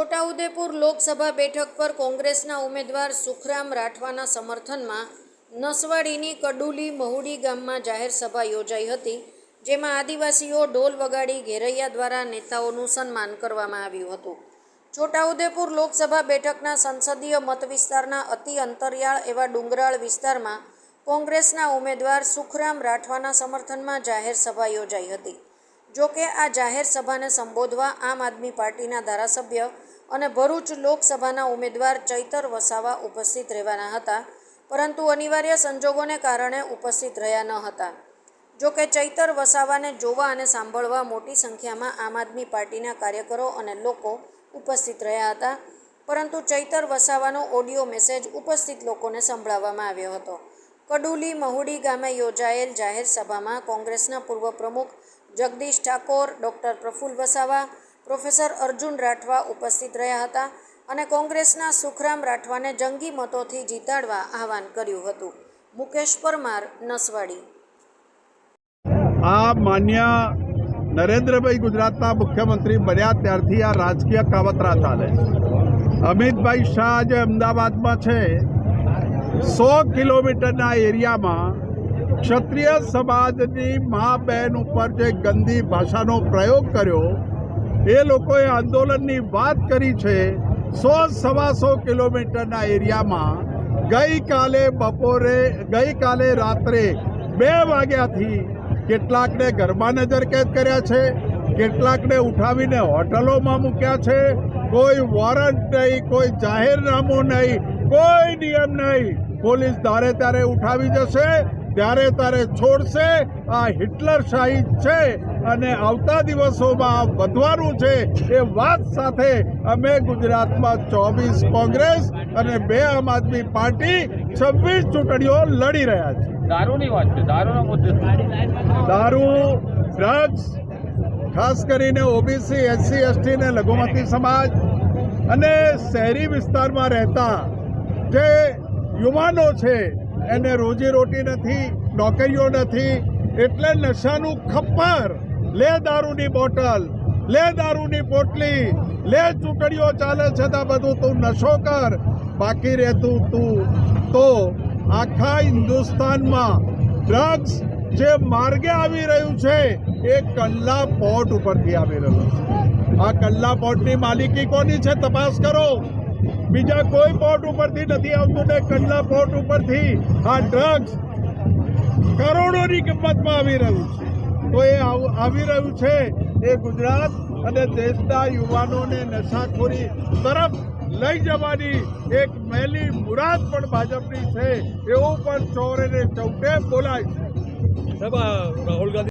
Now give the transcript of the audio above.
છોટાઉદેપુર લોકસભા બેઠક પર કોંગ્રેસના ઉમેદવાર સુખરામ રાઠવાના સમર્થનમાં નસવાડીની કડુલી મહુડી ગામમાં જાહેર સભા યોજાઈ હતી, જેમાં આદિવાસીઓ ઢોલ વગાડી ઘેરૈયા દ્વારા નેતાઓનું સન્માન કરવામાં આવ્યું હતું. છોટાઉદેપુર લોકસભા બેઠકના સંસદીય મત વિસ્તારના અતિ અંતરિયાળ એવા ડુંગરાળ વિસ્તારમાં કોંગ્રેસના ઉમેદવાર સુખરામ રાઠવાના સમર્થનમાં જાહેર સભા યોજાઈ હતી. જોકે આ જાહેર સભાને સંબોધવા આમ આદમી પાર્ટીના ધારાસભ્ય અને ભરૂચ લોકસભાના ઉમેદવાર ચૈતર વસાવા ઉપસ્થિત રહેવાના હતા, પરંતુ અનિવાર્ય સંજોગોને કારણે ઉપસ્થિત રહ્યા ન હતા. જો કે ચૈતર વસાવાને જોવા અને સાંભળવા મોટી સંખ્યામાં આમ આદમી પાર્ટીના કાર્યકરો અને લોકો ઉપસ્થિત રહ્યા હતા, પરંતુ ચૈતર વસાવાનો ઓડિયો મેસેજ ઉપસ્થિત લોકોને સંભળાવવામાં આવ્યો હતો. કડુલી મહુડી ગામે યોજાયેલ જાહેર સભામાં કોંગ્રેસના પૂર્વ પ્રમુખ જગદીશ ઠાકોર, ડૉક્ટર પ્રફુલ વસાવા પ્રોફેસર અર્જુન રાઠવા ઉપસ્થિત રહ્યા હતા અને કોંગ્રેસના સુખરામ રાઠવાને જંગી મતોથી જીતાડવા આહવાન કર્યું હતું. મુકેશ પરમાર, નસવાડી. આ માન્ય નરેન્દ્રભાઈ ગુજરાતના મુખ્યમંત્રી બન્યા ત્યારથી આ રાજકીય કાવતરા ચાલે અમિતભાઈ શાહ જે અમદાવાદમાં છે, સો કિલોમીટરના એરિયામાં ક્ષત્રિય સમાજની મા બહેન ઉપર જે ગંદી ભાષાનો પ્રયોગ કર્યો એ લોકોએ આંદોલનની વાત કરી છે, સો સવાસો કિલોમીટરના એરિયામાં ગઈકાલે બપોરે, ગઈકાલે રાત્રે બે વાગ્યાથી કેટલાકને ઘરમાં નજર કેદ કર્યા છે, કેટલાકને ઉઠાવીને હોટલોમાં મૂક્યા છે. કોઈ વોરંટ નહીં, કોઈ જાહેરનામું નહીં, કોઈ નિયમ નહીં. પોલીસ ધારે ત્યારે ઉઠાવી જશે, ત્યારે ત્યારે છોડશે, આ હિટલર શાહી છે. અને આવતા દિવસોમાં વધવાનું છે એ વાત સાથે અમે ગુજરાતમાં ચોવીસ કોંગ્રેસ અને બે આમ આદમી પાર્ટી છવ્વીસ ચૂંટણીઓ લડી રહ્યા છે. દારૂની વાત છે દારૂનો મુદ્દો દારૂ ડ્રગ્સ ખાસ કરીને ઓબીસી એસસી એસટી ને લઘુમતી સમાજ અને શહેરી વિસ્તારમાં રહેતા જે યુવાનો છે એને રોજીરોટી નથી નોકરીઓ નથી એટલે નશાનું ખપ્પર લે દારૂની બોટલ, લે દારૂની પોટલી, લે ચૂંટણીઓ ચાલે છે તો બધું તું નશો કર. બાકી રહેતું તું. તો આખા હિન્દુસ્તાનમાં ડ્રગ્સ જે માર્ગે આવી રહ્યું છે, એ કલ્લા પોર્ટ ઉપરથી આવી રહ્યું છે. આ કલ્લા પોર્ટની માલિકી કોની છે તપાસ કરો. બીજા કોઈ પોર્ટ ઉપરથી નથી આવતું ને કલ્લા પોર્ટ ઉપરથી આ ડ્રગ્સ કરોડોની કિંમતમાં આવી રહ્યું છે. તો એ આવ- રહ્યું છે એ ગુજરાત અને દેશના યુવાનોને નશાખોરી તરફ લઈ જવાની એક મેલી મુરાદ પણ ભાજપની છે. એવું પણ ચોરે ને ચૌટે બોલાય છે. રાહુલ ગાંધી